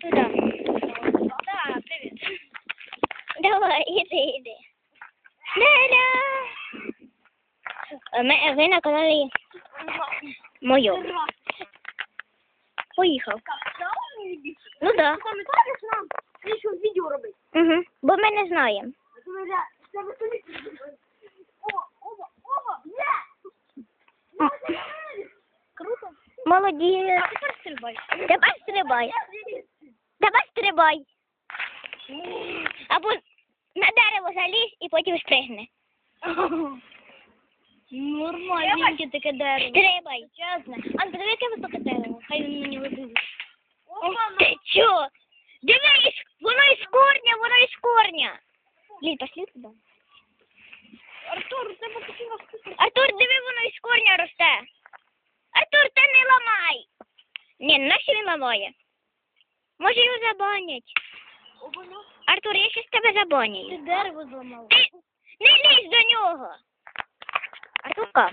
Туда. Да, привет. Давай, иди, иди. Ля-ля! Ви на каналі Мойо. Поїхав. Ну да. Пам'ятаєш нам що відео робити? Угу, бо ми не знаємо. Молодець. А тепер стрибай. Давай стрибай. Давай стрибай. Або на дерево залізь і потім спригни. Нормальненьке таке дерево. Стрибай. Чесно. А подиви, яке високе дерево. Хай він мені вибіже. Ти чо? Дивись, воно із корня, воно із корня. Ліль, пошли туди. Артур, у тебе такі розкрити. Артур, диви, воно із корня росте. Артур, та не ламай. Ні, нащо він ламає? Може його забанять. Артур, я щось тебе Ти дерево зламав. Ти не лізь до нього. Артурка,